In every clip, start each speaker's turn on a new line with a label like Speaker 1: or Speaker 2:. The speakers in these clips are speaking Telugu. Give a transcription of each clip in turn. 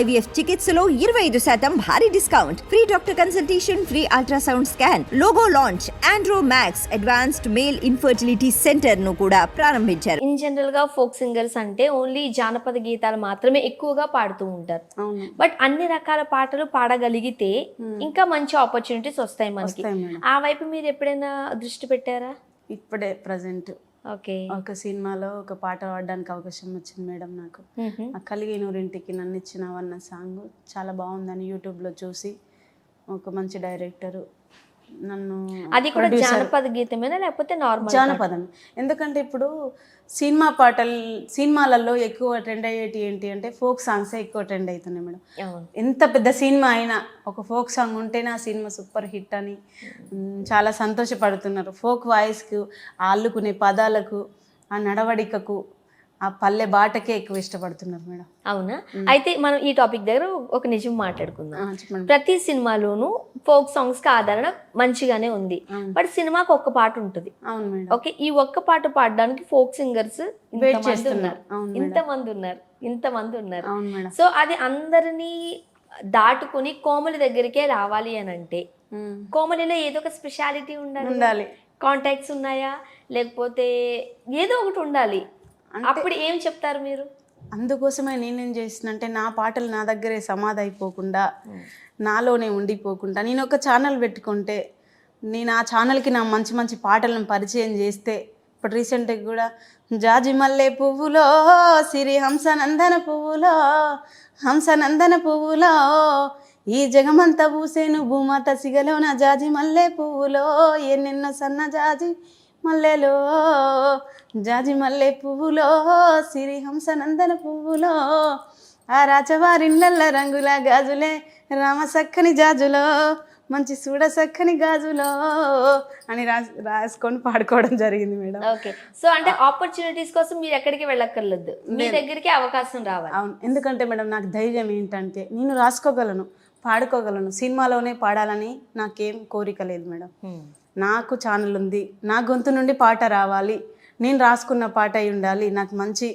Speaker 1: ఐవీఎఫ్ చికిత్సలో ఇరవై ఐదు శాతం భారీ discount. Free doctor consultation free ultrasound scan logo launch Andro Max advanced male infertility సెంటర్ను కూడా ప్రారంభించారు.
Speaker 2: ఇన్ జనరల్గా ఫోక్ సింగర్స్ అంటే ఓన్లీ జానపద గీతాలు మాత్రమే ఎక్కువగా పాడుతూ ఉంటారు.
Speaker 3: అవును.
Speaker 2: బట్ అన్ని రకాల పాటలు పాడగలిగితే ఇంకా మంచి ఆపర్చునిటీస్ వస్తాయి మనకి. ఆ వైపు మీరు ఎప్పుడైనా దృష్టి పెట్టారా?
Speaker 3: ఇప్పుడే ప్రజెంట్.
Speaker 2: ఓకే.
Speaker 3: ఒక సినిమాలో ఒక పాట పాడడానికి అవకాశం వచ్చింది మేడం నాకు. ఆ కలిగి నూరింటికి నన్ను ఇచ్చినవన్న సాంగ్ చాలా బాగుందని యూట్యూబ్లో చూసి ఒక మంచి డైరెక్టరు నన్ను
Speaker 2: అది కూడా జానపద గీతమేనా? లేకపోతే నార్మల్
Speaker 3: జానపదం ఎందుకంటే ఇప్పుడు సినిమా పాటలు సినిమాలలో ఎక్కువ ట్రెండ్ అయ్యేటి ఏంటి అంటే ఫోక్ సాంగ్సే ఎక్కువ ట్రెండ్ అవుతున్నాయి మేడం. ఎంత పెద్ద సినిమా అయినా ఒక ఫోక్ సాంగ్ ఉంటేనే ఆ సినిమా సూపర్ హిట్ అని చాలా సంతోషపడుతున్నారు. ఫోక్ వాయిస్కు ఆ అల్లుకునే పదాలకు ఆ నడవడికకు ఆ పల్లె బాటకే ఎక్కువ ఇష్టపడుతున్నారు మేడం.
Speaker 2: అవునా? అయితే మనం ఈ టాపిక్ దగ్గర ఒక నిజం మాట్లాడుకుందాం. ప్రతి సినిమాలోనూ ఫోక్ సాంగ్స్కి ఆదరణ మంచిగానే ఉంది. బట్ సినిమాకి ఒక్క పాట ఉంటుంది. ఓకే ఈ ఒక్క పాట పాడడానికి ఫోక్ సింగర్స్
Speaker 3: వెయిట్
Speaker 2: ఇంతమంది
Speaker 3: చేస్తున్నారు.
Speaker 2: ఉన్నారు. ఇంత మంది ఉన్నారు. ఇంతమంది సో అది అందరినీ దాటుకుని కోమలి దగ్గరికే రావాలి అని అంటే కోమలిలో ఏదో ఒక స్పెషాలిటీ ఉండాలి.
Speaker 3: ఉండాలి.
Speaker 2: కాంటాక్ట్స్ ఉన్నాయా? లేకపోతే ఏదో ఒకటి ఉండాలి. అప్పుడు ఏం చెప్తారు మీరు?
Speaker 3: అందుకోసమే నేనేం చేసిన అంటే నా పాటలు నా దగ్గరే సమాధి అయిపోకుండా నాలోనే ఉండిపోకుండా నేను ఒక ఛానల్ పెట్టుకుంటే నేను ఆ ఛానల్కి నా మంచి మంచి పాటలను పరిచయం చేస్తే ఇప్పుడు రీసెంట్గా కూడా జాజి మల్లె పువ్వులో సిరి హంసనందన పువ్వులో హంసనందన పువ్వులో ఈ జగమంతా పూసేను భూమాత సిగలోన జాజి మల్లె పువ్వులో ఎన్నెన్నో సన్న జాజి మల్లెలో జాజి మల్లె పువ్వులో సిరి హంసనందన పువ్వులో ఆ రాజవారిళ్ళల్ల రంగుల గాజులే రామ సక్కని జాజులో మంచి చూడ సక్కని గాజులో అని రాసి రాసుకొని పాడుకోవడం జరిగింది మేడం.
Speaker 2: ఓకే. సో అంటే ఆపర్చునిటీస్ కోసం మీరు ఎక్కడికి వెళ్ళక్కర్లేదు. మీ దగ్గరికి అవకాశం రావాలి.
Speaker 3: అవును. ఎందుకంటే మేడం నాకు ధైర్యం ఏంటంటే నేను రాసుకోగలను పాడుకోగలను సినిమాలోనే పాడాలని నాకేం కోరిక లేదు మేడం. నాకు ఛానల్ ఉంది. నా గొంతు నుండి పాట రావాలి. నేను రాసుకున్న పాట అయి ఉండాలి. నాకు మంచి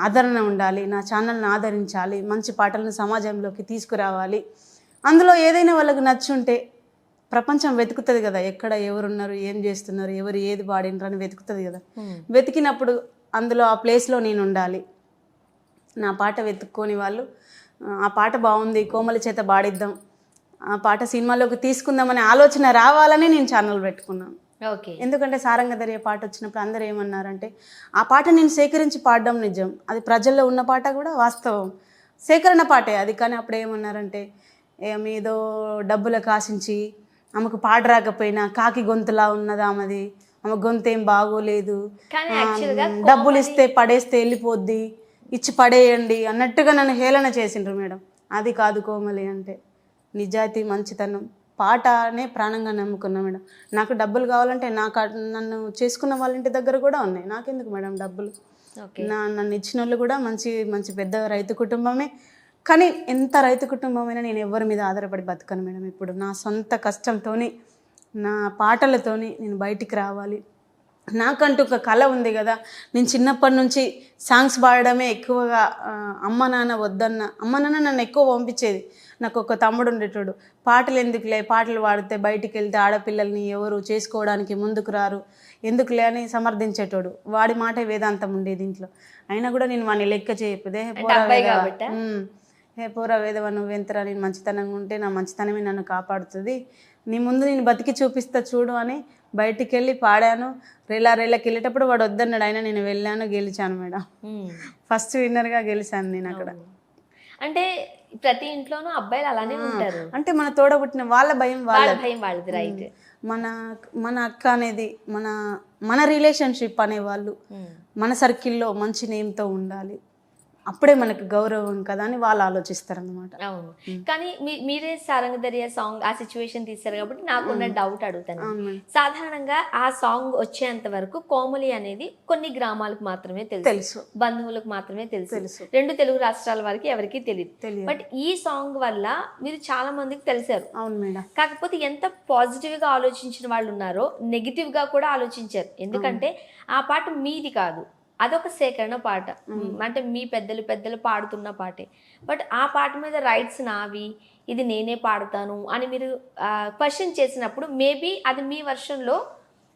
Speaker 3: ఆదరణ ఉండాలి. నా ఛానల్ని ఆదరించాలి. మంచి పాటలను సమాజంలోకి తీసుకురావాలి. అందులో ఏదైనా వాళ్ళకి నచ్చుంటే ప్రపంచం వెతుకుతుంది కదా. ఎక్కడ ఎవరున్నారు ఏం చేస్తున్నారు ఎవరు ఏది పాడినరు అని వెతుకుతుంది కదా. వెతికినప్పుడు అందులో ఆ ప్లేస్లో నేను ఉండాలి. నా పాట వెతుక్కొని వాళ్ళు ఆ, పాట బాగుంది కోమలి చేత పాడిద్దాం. పాట సినిమాలోకి తీసుకుందామనే ఆలోచన రావాలని నేను ఛానల్ పెట్టుకున్నాను.
Speaker 2: ఓకే.
Speaker 3: ఎందుకంటే సారంగధర్య పాట వచ్చినప్పుడు అందరూ ఏమన్నారంటే ఆ పాట నేను సేకరించి పాడడం నిజం. అది ప్రజల్లో ఉన్న పాట కూడా వాస్తవం. సేకరణ పాటే అది. కానీ అప్పుడు ఏమన్నారంటే ఏమి ఏదో డబ్బులకు ఆశించి ఆమెకు పాట రాకపోయినా కాకి గొంతులా ఉన్నది ఆమెది. ఆమె గొంతు ఏం బాగోలేదు ఆ, డబ్బులు ఇస్తే పడేస్తే వెళ్ళిపోద్ది. ఇచ్చి పడేయండి అన్నట్టుగా నన్ను హేళన చేసిండ్రు మేడం. అది కాదు కోమలి అంటే. నిజాయితీ మంచితనం. పాటనే ప్రాణంగా నమ్ముకున్నా మేడం. నాకు డబ్బులు కావాలంటే నాకు నన్ను చేసుకున్న వాళ్ళ ఇంటి దగ్గర కూడా ఉన్నాయి. నాకెందుకు మేడం డబ్బులు? నా నన్ను ఇచ్చిన వాళ్ళు కూడా మంచి మంచి పెద్ద రైతు కుటుంబమే. కానీ ఎంత రైతు కుటుంబమైనా నేను ఎవరి మీద ఆధారపడి బతకను మేడం ఇప్పుడు నా సొంత కష్టంతోని నా పాటలతోని నేను బయటికి రావాలి. నాకంటూ ఒక కళ ఉంది కదా. నేను చిన్నప్పటి నుంచి సాంగ్స్ పాడడమే ఎక్కువగా అమ్మ నాన్న వద్దన్న అమ్మ నాన్న నన్ను ఎక్కువ పంపించేది. నాకు ఒక తమ్ముడు ఉండేటోడు. పాటలు ఎందుకులే? పాటలు పాడితే బయటికి వెళ్తే ఆడపిల్లల్ని ఎవరు చేసుకోవడానికి ముందుకు రారు? ఎందుకులే అని సమర్థించేటోడు. వాడి మాట వేదాంతం ఉండేది ఇంట్లో. అయినా కూడా నేను వాడిని లెక్క చేయకపోతే? హే పోరా వేదవ నువ్వెంతరా? నేను మంచితనంగా ఉంటే నా మంచితనమే నన్ను కాపాడుతుంది. నీ ముందు నేను బతికి చూపిస్తా చూడు అని బయటికి వెళ్ళి పాడాను. రేలా రేలాకి వెళ్ళేటప్పుడు వాడు వద్దన్నాడు. అయినా నేను వెళ్ళాను గెలిచాను మేడం. ఫస్ట్ విన్నర్గా గెలిచాను నేను అక్కడ.
Speaker 2: అంటే ప్రతి ఇంట్లోనూ అబ్బాయిలు అలానే ఉంటారు.
Speaker 3: అంటే మన తోడబుట్టిన వాళ్ళ భయం వాళ్ళ
Speaker 2: భయం వాళ్ళది రైట్.
Speaker 3: మన మన అక్క అనేది మన మన రిలేషన్షిప్ అనేవాళ్ళు మన సర్కిల్లో మంచి నేమ్తో ఉండాలి. అప్పుడే మనకి గౌరవం కదా అని వాళ్ళు ఆలోచిస్తారనమాట
Speaker 2: అవును. కానీ మీ- మీరే సారంగధర్య సాంగ్ ఆ సిచ్యువేషన్ తీశారు కాబట్టి నాకున్న డౌట్ అడుగుతాను. సాధారణంగా ఆ సాంగ్ వచ్చేంత వరకు కోమలి అనేది కొన్ని గ్రామాలకు మాత్రమే తెలుసు.
Speaker 3: తెలుసు.
Speaker 2: బంధువులకు మాత్రమే తెలుసు.
Speaker 3: తెలుసు.
Speaker 2: రెండు తెలుగు రాష్ట్రాల వారికి ఎవరికీ తెలియదు
Speaker 3: తెలియదు.
Speaker 2: బట్ ఈ సాంగ్ వల్ల మీరు చాలా మందికి తెలిసారు.
Speaker 3: అవును మేడం.
Speaker 2: కాకపోతే ఎంత పాజిటివ్గా ఆలోచించిన వాళ్ళు ఉన్నారో నెగిటివ్గా కూడా ఆలోచించారు. ఎందుకంటే ఆ పాట మీది కాదు. అదొక సేకరణ పాట. అంటే మీ పెద్దలు పెద్దలు పాడుతున్న పాటే. బట్ ఆ పాట మీద రైట్స్ నావి ఇది నేనే పాడతాను అని మీరు క్వశ్చన్ చేసినప్పుడు మేబీ అది మీ వర్షన్లో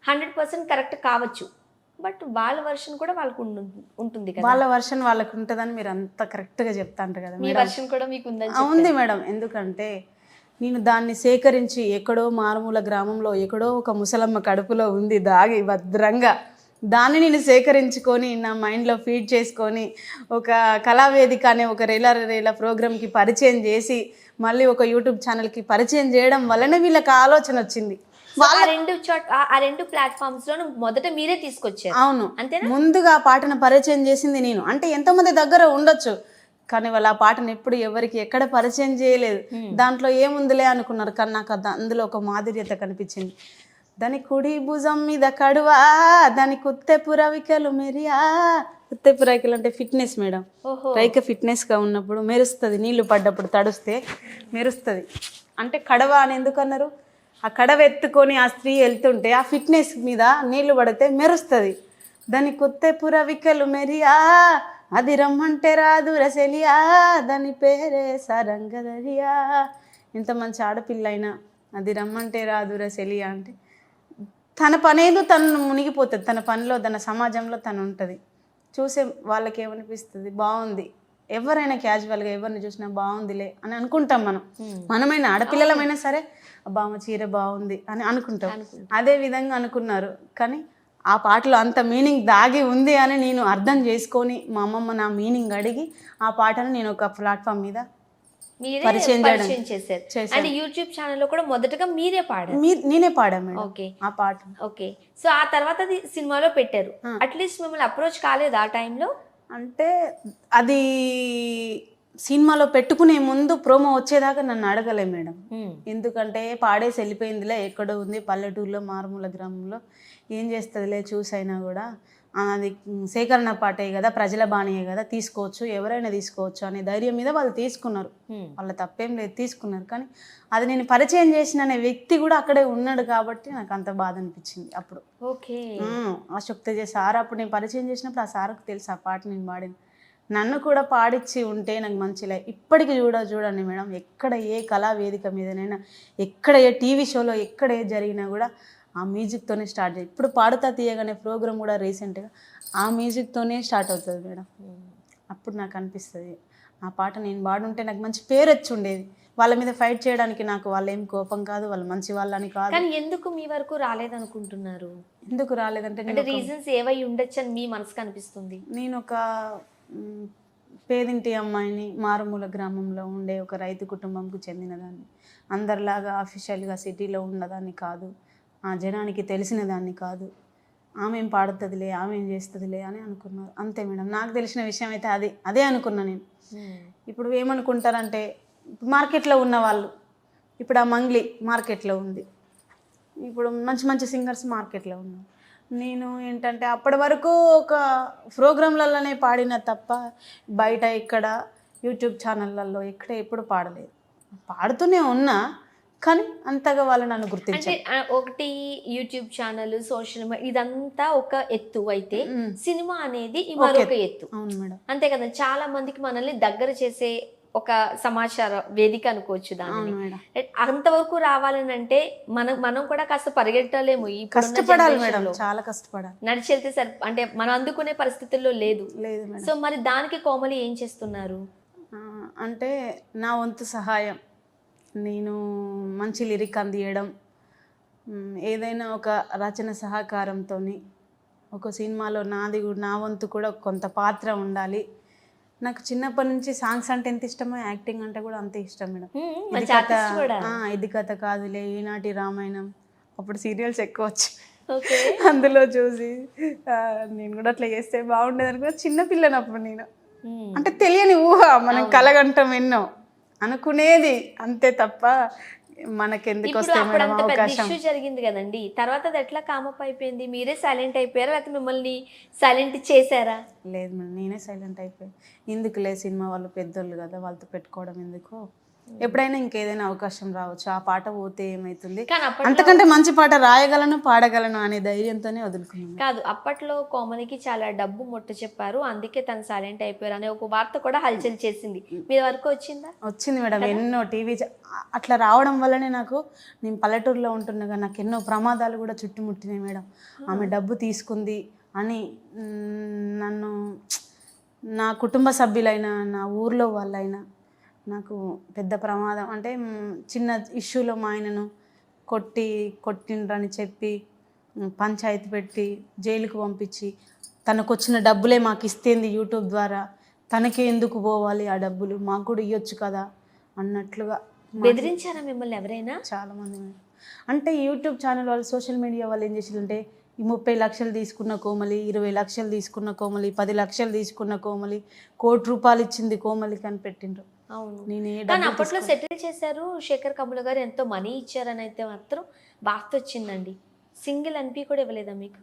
Speaker 2: హండ్రెడ్ పర్సెంట్ కరెక్ట్ కావచ్చు. బట్ వాళ్ళ వర్షన్ కూడా వాళ్ళకు ఉంటుంది కదా.
Speaker 3: వాళ్ళ వర్షన్ వాళ్ళకు ఉంటుందని మీరు అంత కరెక్ట్గా చెప్తాంటారు కదా
Speaker 2: మీ వర్షన్ కూడా మీకు ఉందని
Speaker 3: ఉంది మేడం. ఎందుకంటే నేను దాన్ని సేకరించి ఎక్కడో మారుమూల గ్రామంలో ఎక్కడో ఒక ముసలమ్మ కడుపులో ఉంది దాగి భద్రంగా దాన్ని నేను సేకరించుకొని నా మైండ్లో ఫీడ్ చేసుకొని ఒక కళావేదిక అనే ఒక రేలా రేలా ప్రోగ్రామ్కి పరిచయం చేసి మళ్ళీ ఒక యూట్యూబ్ ఛానల్కి పరిచయం చేయడం వల్లనే వీళ్ళకి ఆలోచన వచ్చింది.
Speaker 2: ఆ రెండు ఆ- రెండు ప్లాట్ఫామ్స్లో మొదట మీరే తీసుకొచ్చారు.
Speaker 3: అవును.
Speaker 2: అంతేనా?
Speaker 3: ముందుగా ఆ పాటను పరిచయం చేసింది నేను. అంటే ఎంతోమంది దగ్గర ఉండొచ్చు కానీ వాళ్ళు ఆ పాటను ఎప్పుడు ఎవరికి ఎక్కడ పరిచయం చేయలేదు. దాంట్లో ఏముందిలే అనుకున్నారు కానీ నాకు అది- అందులో ఒక మాధుర్యత కనిపించింది. దాని కుడి భుజం మీద కడువా దాని కుత్తె పురవికలు మెరియా. కుత్తె పురవికలు అంటే ఫిట్నెస్ మేడం. రైక ఫిట్నెస్గా ఉన్నప్పుడు మెరుస్తుంది నీళ్ళు పడ్డప్పుడు తడుస్తే మెరుస్తుంది. అంటే కడవ అని ఎందుకు అన్నారు? ఆ కడవ ఎత్తుకొని ఆ స్త్రీ వెళ్తుంటే ఆ ఫిట్నెస్ మీద నీళ్ళు పడితే మెరుస్తుంది. దాని కొత్త పురవికలు మెరియా అది రమ్మంటే రాదు రసెలియా దాని పేరే సరంగదరియా. ఇంత మంచి ఆడపిల్ల అయినా అది రమ్మంటే రాదు రసెలియా అంటే తన పనేదో తను మునిగిపోతుంది. తన పనిలో తన సమాజంలో తను ఉంటుంది. చూసే వాళ్ళకి ఏమనిపిస్తుంది బాగుంది. ఎవరైనా క్యాజువల్గా ఎవరిని చూసినా బాగుందిలే అని అనుకుంటాం మనం. మనమైనా ఆడపిల్లలమైనా సరే ఆమె చీర బాగుంది అని అనుకుంటాం. అదే విధంగా అనుకున్నారు. కానీ ఆ పాటలో అంత మీనింగ్ దాగి ఉంది అని నేను అర్థం చేసుకొని మా అమ్మమ్మ నా మీనింగ్ అడిగి ఆ పాటను నేను ఒక ప్లాట్ఫామ్ మీద
Speaker 2: మీరే
Speaker 3: పరిచయం
Speaker 2: చేశారు. అండ్ యూట్యూబ్ ఛానల్లో కూడా మొదటగా మీరే పాడారు.
Speaker 3: నేనే పాడాను మేడం.
Speaker 2: ఓకే.
Speaker 3: ఆ పాట.
Speaker 2: ఓకే. సో ఆ తర్వాత అది సినిమాలో పెట్టారు. అట్లీస్ట్ మిమ్మల్ని అప్రోచ్ కాలేదు ఆ టైంలో?
Speaker 3: అంటే అది సినిమాలో పెట్టుకునే ముందు ప్రోమో వచ్చేదాకా నన్ను అడగలే మేడం. ఎందుకంటే పాడేసి వెళ్ళిపోయిందిలే ఎక్కడో ఉంది పల్లెటూరులో మారుమూల గ్రామంలో. ఏం చేస్తుందిలే చూసైనా కూడా. అది సేకరణ పాటే కదా ప్రజల బాణియే కదా తీసుకోవచ్చు ఎవరైనా తీసుకోవచ్చు అనే ధైర్యం మీద వాళ్ళు తీసుకున్నారు. వాళ్ళ తప్పేం లేదు తీసుకున్నారు. కానీ అది నేను పరిచయం చేసిన అనే వ్యక్తి కూడా అక్కడే ఉన్నాడు కాబట్టి నాకు అంత బాధ అనిపించింది అప్పుడు.
Speaker 2: ఓకే.
Speaker 3: ఆ శక్తి సార్ అప్పుడు నేను పరిచయం చేసినప్పుడు ఆ సార్కు తెలుసు ఆ పాట నేను పాడిన నన్ను కూడా పాడిచ్చి ఉంటే నాకు మంచిలే ఇప్పటికి చూడ చూడండి మేడం ఎక్కడ ఏ కళా వేదిక మీదనైనా ఎక్కడ ఏ టీవీ షోలో ఎక్కడ ఏ జరిగినా కూడా ఆ మ్యూజిక్తోనే స్టార్ట్ చేయి. ఇప్పుడు పాడుతా తీయగానే ప్రోగ్రామ్ కూడా రీసెంట్గా ఆ మ్యూజిక్తోనే స్టార్ట్ అవుతుంది మేడం. అప్పుడు నాకు అనిపిస్తుంది. ఆ పాట నేను పాడుంటే నాకు మంచి పేరు వచ్చి ఉండేది. వాళ్ళ మీద ఫైట్ చేయడానికి నాకు వాళ్ళు ఏం కోపం కాదు వాళ్ళు మంచి వాళ్ళని కాదు.
Speaker 2: కానీ ఎందుకు మీ వరకు రాలేదనుకుంటున్నారు?
Speaker 3: ఎందుకు రాలేదంటే
Speaker 2: అంటే రీజన్స్ ఏవై ఉండొచ్చు అని మీ మనసుకు అనిపిస్తుంది?
Speaker 3: నేను ఒక పేదింటి అమ్మాయిని మారుమూల గ్రామంలో ఉండే ఒక రైతు కుటుంబంకు చెందినదాన్ని. అందరిలాగా అఫీషియల్గా సిటీలో ఉన్నదాన్ని కాదు. ఆ జనానికి తెలిసిన దాన్ని కాదు. ఆమె ఏం పాడుతుందిలే ఆమె ఏం చేస్తుందిలే అని అనుకున్నారు. అంతే మేడం. నాకు తెలిసిన విషయం అయితే అదే అదే అనుకున్నా నేను. ఇప్పుడు ఏమనుకుంటారంటే మార్కెట్లో ఉన్న వాళ్ళు ఇప్పుడు ఆ మంగ్లీ మార్కెట్లో ఉంది. ఇప్పుడు మంచి మంచి సింగర్స్ మార్కెట్లో ఉన్నారు. నేను ఏంటంటే అప్పటి వరకు ఒక ప్రోగ్రాంలలోనే పాడిన తప్ప బయట ఇక్కడ యూట్యూబ్ ఛానళ్ళల్లో ఎక్కడ ఎప్పుడు పాడలేదు. పాడుతూనే ఉన్నా కానీ అంతగా వాళ్ళు నన్ను గుర్తించారు.
Speaker 2: ఒకటి యూట్యూబ్ ఛానల్ సోషల్ మీడియా ఇదంతా ఒక ఎత్తు అయితే సినిమా అనేది ఈ మరొక ఎత్తు.
Speaker 3: అవును మేడం.
Speaker 2: అంతే కదా చాలా మందికి మనల్ని దగ్గర చేసే ఒక సమాచార వేదిక అనుకోవచ్చు దానిని? అంతవరకు రావాలని అంటే మనం మనం కూడా కాస్త పరిగెట్టలేము ఇప్పుడున్న
Speaker 3: కష్టపడాలి మేడం. చాలా కష్టపడాలి.
Speaker 2: నడిచి వెళ్తే సరి అంటే మనం అందుకునే పరిస్థితుల్లో లేదు.
Speaker 3: లేదు
Speaker 2: సో మరి దానికి కోమలి ఏం చేస్తున్నారు?
Speaker 3: అంటే నా వంతు సహాయం. నేను మంచి లిరిక్ అందియడం ఏదైనా ఒక రచన సహకారంతో ఒక సినిమాలో నాది కూడా నా వంతు కూడా కొంత పాత్ర ఉండాలి. నాకు చిన్నప్పటి నుంచి సాంగ్స్ అంటే ఎంత ఇష్టమో యాక్టింగ్ అంటే కూడా అంతే ఇష్టం మేడం. ఇది కథ
Speaker 2: కూడా.
Speaker 3: ఇది కథ కాదులే ఈనాటి రామాయణం. అప్పుడు సీరియల్స్ ఎక్కువ వచ్చాయి
Speaker 2: ఓకే.
Speaker 3: అందులో చూసి నేను కూడా అట్లా చేస్తే బాగుండేది అనుకున్నా చిన్న పిల్లనప్పుడు నేను. అంటే తెలియని ఊహ మనం కలగంటాం ఎన్నో. అనుకునేది అంతే తప్ప మనకెందుకు వస్తే మేడం అవకాశం?
Speaker 2: ఇష్యూ జరిగింది కదండి. తర్వాత అది ఎట్లా కామప్ అయిపోయింది? మీరే సైలెంట్ అయిపోయారా? లేకపోతే మిమ్మల్ని సైలెంట్ చేశారా?
Speaker 3: లేదు మేడం నేనే సైలెంట్ అయిపోయి. ఎందుకులే సినిమా వాళ్ళు పెద్దోళ్ళు కదా వాళ్ళతో పెట్టుకోవడం ఎందుకు? ఎప్పుడైనా ఇంకేదైనా అవకాశం రావచ్చు. ఆ పాట పోతే
Speaker 2: అప్పట్లో
Speaker 3: అంతకంటే మంచి పాట రాయగలను పాడగలను అనే ధైర్యంతోనే వదులుకున్నాను.
Speaker 2: కాదు అప్పట్లో కోమలికి చాలా డబ్బు ముట్ట చెప్పారు. అందుకే తను సైలెంట్ అయిపోయారు అనే ఒక వార్త కూడా హల్చల్ చేసింది. మీ వరకు వచ్చిందా?
Speaker 3: వచ్చింది మేడం. ఎన్నో టీవీ అట్లా రావడం వల్లనే నాకు నేను పల్లెటూరులో ఉంటుండగా నాకు ఎన్నో ప్రమాదాలు కూడా చుట్టుముట్టినాయి మేడం. ఆమె డబ్బు తీసుకుంది అని నన్ను నా కుటుంబ సభ్యులైనా నా ఊర్లో వాళ్ళైనా నాకు పెద్ద ప్రమాదం. అంటే చిన్న ఇష్యూలో మా ఆయనను కొట్టి కొట్టిండ్రని చెప్పి పంచాయతీ పెట్టి జైలుకు పంపించి తనకు వచ్చిన డబ్బులే మాకు ఇస్తేంది యూట్యూబ్ ద్వారా. తనకే ఎందుకు పోవాలి ఆ డబ్బులు? మాకు కూడా ఇవ్వచ్చు కదా అన్నట్లుగా
Speaker 2: బెదిరించారా మిమ్మల్ని ఎవరైనా?
Speaker 3: చాలా మంది. అంటే యూట్యూబ్ ఛానల్ వాళ్ళు సోషల్ మీడియా వాళ్ళు ఏం చేసిందంటే ఈ ముప్పై లక్షలు తీసుకున్న కోమలి ఇరవై లక్షలు తీసుకున్న కోమలి పది లక్షలు తీసుకున్న కోమలి కోటి రూపాయలు ఇచ్చింది కోమలి కనిపెట్టిండ్రు
Speaker 2: అవును. కానీ అప్పట్లో సెటిల్ చేశారు శేఖర్ కమల గారు ఎంతో మనీ ఇచ్చారని అయితే మాత్రం వార్త వచ్చిందండి. సింగిల్ అనిపి కూడా ఇవ్వలేదా మీకు?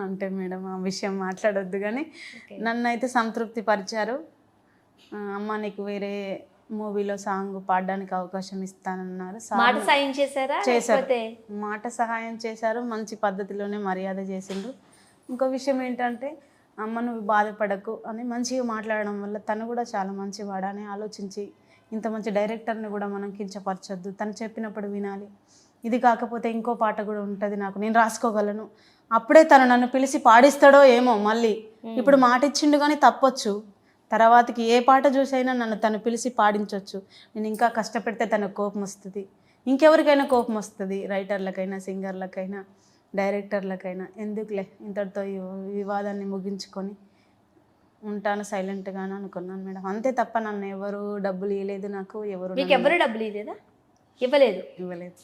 Speaker 3: అంటే మేడం ఆ విషయం మాట్లాడొద్దు కానీ. నన్ను అయితే సంతృప్తి పరిచారు. అమ్మ నీకు వేరే మూవీలో సాంగ్ పాడడానికి అవకాశం ఇస్తానన్నారు.
Speaker 2: మాట సాయం చేశారా?
Speaker 3: చేశారు. మాట సహాయం చేశారు మంచి పద్ధతిలోనే మర్యాద చేసిండ్రు. ఇంకో విషయం ఏంటంటే అమ్మ నువ్వు బాధపడకు అని మంచిగా మాట్లాడడం వల్ల తను కూడా చాలా మంచివాడు అని ఆలోచించి ఇంత మంచి డైరెక్టర్ని కూడా మనం కించపరచొద్దు. తను చెప్పినప్పుడు వినాలి. ఇది కాకపోతే ఇంకో పాట కూడా ఉంటుంది నాకు. నేను రాసుకోగలను. అప్పుడే తను నన్ను పిలిచి పాడిస్తాడో ఏమో మళ్ళీ. ఇప్పుడు మాట ఇచ్చిండు కానీ తప్పొచ్చు. తర్వాతకి ఏ పాట చూసైనా నన్ను తను పిలిచి పాడించవచ్చు నేను ఇంకా కష్టపెడితే తనకు కోపం వస్తుంది. ఇంకెవరికైనా కోపం వస్తుంది. రైటర్లకైనా సింగర్లకైనా. డైరెక్టర్లకైనా ఎందుకులే ఇంతటితో వివాదాన్ని ముగించుకొని ఉంటాను సైలెంట్గానే అనుకున్నాను మేడం. అంతే తప్ప నన్ను ఎవరు డబ్బులు ఇవ్వలేదు నాకు ఎవరు
Speaker 2: మీకు ఎవరు డబ్బులు ఇవ్వలేదా ఇవ్వలేదు?
Speaker 3: ఇవ్వలేదు.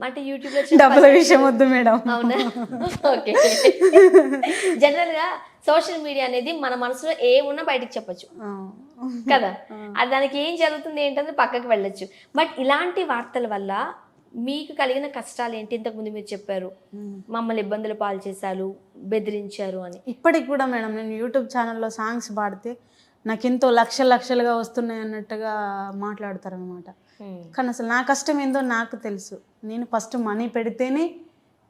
Speaker 2: అంటే యూట్యూబ్లో
Speaker 3: డబ్బుల విషయం వద్దు మేడం.
Speaker 2: అవునా? ఓకే. జనరల్గా సోషల్ మీడియా అనేది మన మనసులో ఏమున్నా బయటికి చెప్పొచ్చు. కదా? అది దానికి ఏం జరుగుతుంది ఏంటంటే పక్కకి వెళ్ళొచ్చు. బట్ ఇలాంటి వార్తల వల్ల మీకు కలిగిన కష్టాలు ఏంటి ఇంతకు ముందు మీరు చెప్పారు. మమ్మల్ని ఇబ్బందులు పాలు చేశారు బెదిరించారు అని.
Speaker 3: ఇప్పటికి కూడా మేడం నేను యూట్యూబ్ ఛానల్లో సాంగ్స్ పాడితే నాకు ఎంతో లక్షలు లక్షలుగా వస్తున్నాయి అన్నట్టుగా మాట్లాడతారనమాట కానీ అసలు నా కష్టం ఏందో నాకు తెలుసు. నేను ఫస్ట్ మనీ పెడితేనే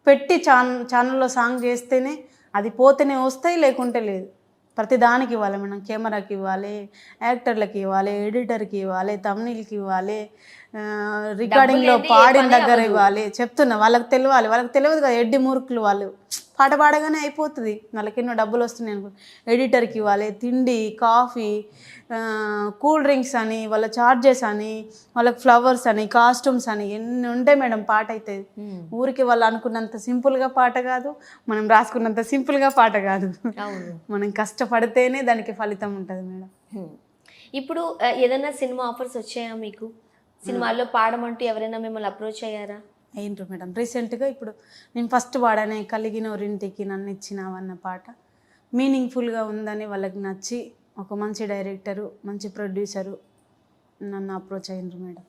Speaker 3: పెట్టి ఛాన్ ఛానల్లో సాంగ్ చేస్తేనే అది పోతేనే వస్తాయి లేకుంటే లేదు. ప్రతి దానికి ఇవ్వాలి మనం కెమెరాకి ఇవ్వాలి యాక్టర్లకి ఇవ్వాలి ఎడిటర్కి ఇవ్వాలి తమ్నీల్కి ఇవ్వాలి రికార్డింగ్లో పాడిన దగ్గర. ఇవ్వాలి. చెప్తున్నా వాళ్ళకి తెలియాలి. వాళ్ళకి తెలియదు కదా ఎడ్డి మూర్ఖులు వాళ్ళు. పాట పాడగానే అయిపోతుంది. వాళ్ళకి ఎన్నో డబ్బులు వస్తున్నాయి అనుకో. ఎడిటర్కి ఇవ్వాలి తిండి కాఫీ కూల్ డ్రింక్స్ అని వాళ్ళ చార్జెస్ అని వాళ్ళకి ఫ్లవర్స్ అని కాస్ట్యూమ్స్ అని ఎన్ని ఉంటాయి మేడం పాట అయితే. ఊరికి వాళ్ళు అనుకున్నంత సింపుల్గా పాట కాదు మనం రాసుకున్నంత సింపుల్గా పాట కాదు.
Speaker 2: అవును.
Speaker 3: మనం కష్టపడితేనే దానికి ఫలితం ఉంటుంది మేడం.
Speaker 2: Hmm. ఇప్పుడు ఏదైనా సినిమా ఆఫర్స్ వచ్చాయా మీకు? సినిమాల్లో పాడమంటూ ఎవరైనా మిమ్మల్ని అప్రోచ్ అయ్యారా?
Speaker 3: అయ్యిండ్రు మేడం? రీసెంట్గా ఇప్పుడు నేను ఫస్ట్ వాడనే కలిగిన ఒరింటికి నన్ను ఇచ్చినావన్న పాట. మీనింగ్ఫుల్గా ఉందని వాళ్ళకి నచ్చి ఒక మంచి డైరెక్టరు మంచి ప్రొడ్యూసరు నన్ను అప్రోచ్ అయ్యిండ్రు మేడం.